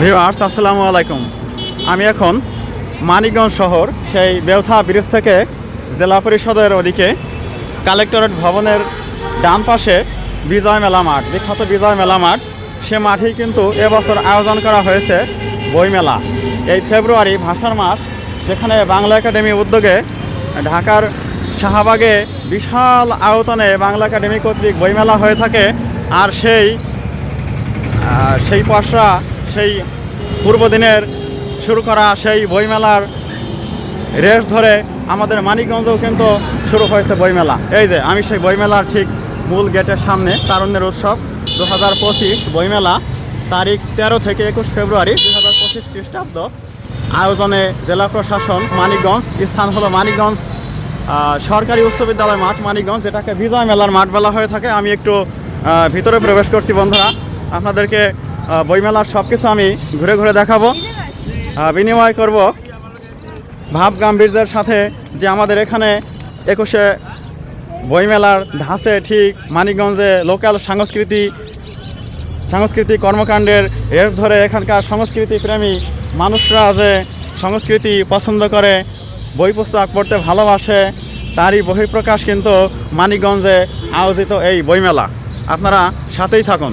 Viewers, আসসালামু আলাইকুম। আমি এখন মানিকগঞ্জ শহর, সেই বেউথা ব্রিজ থেকে জেলা পরিষদের ওদিকে কালেক্টরেট ভবনের ডান পাশে বিজয় মেলা মাঠ, বিখ্যাত বিজয় মেলা মাঠ। সে মাঠেই কিন্তু এবছর আয়োজন করা হয়েছে বইমেলা এই ফেব্রুয়ারি ভাষার মাস, যেখানে বাংলা একাডেমি উদ্যোগে ঢাকার শাহবাগে বিশাল আয়তনে বাংলা একাডেমি কর্তৃক বইমেলা হয়ে থাকে। আর সেই সেই পশরা সেই পূর্বদিনের শুরু করা সেই বইমেলার রেস ধরে আমাদের মানিকগঞ্জেও কিন্তু শুরু হয়েছে বইমেলা। এই যে, আমি সেই বইমেলার ঠিক মূল গেটের সামনে তারুণ্যের উৎসব দু হাজার পঁচিশ বইমেলা তারিখ তেরো থেকে একুশ ফেব্রুয়ারি দু হাজার পঁচিশ খ্রিস্টাব্দ। আয়োজনে জেলা প্রশাসন মানিকগঞ্জ, স্থান হলো মানিকগঞ্জ সরকারি উচ্চ বিদ্যালয় মাঠ মানিকগঞ্জ, যেটাকে বিজয় মেলার মাঠ বলা হয়ে থাকে। আমি একটু ভিতরে প্রবেশ করছি বন্ধুরা। আপনাদেরকে বইমেলার সব কিছু আমি ঘুরে ঘুরে দেখাবো। বিনিময় করব। ভাব গাম্ভীর্যের সাথে যে আমাদের এখানে একুশে বইমেলার ধাঁচে ঠিক মানিকগঞ্জে লোকাল সংস্কৃতি সাংস্কৃতিক কর্মকাণ্ডের এর ধরে এখানকার সংস্কৃতি প্রেমী মানুষরা যে সংস্কৃতি পছন্দ করে, বই পুস্তক পড়তে ভালোবাসে, তারই বহিঃপ্রকাশ কিন্তু মানিকগঞ্জে আয়োজিত এই বইমেলা। আপনারা সাথেই থাকুন।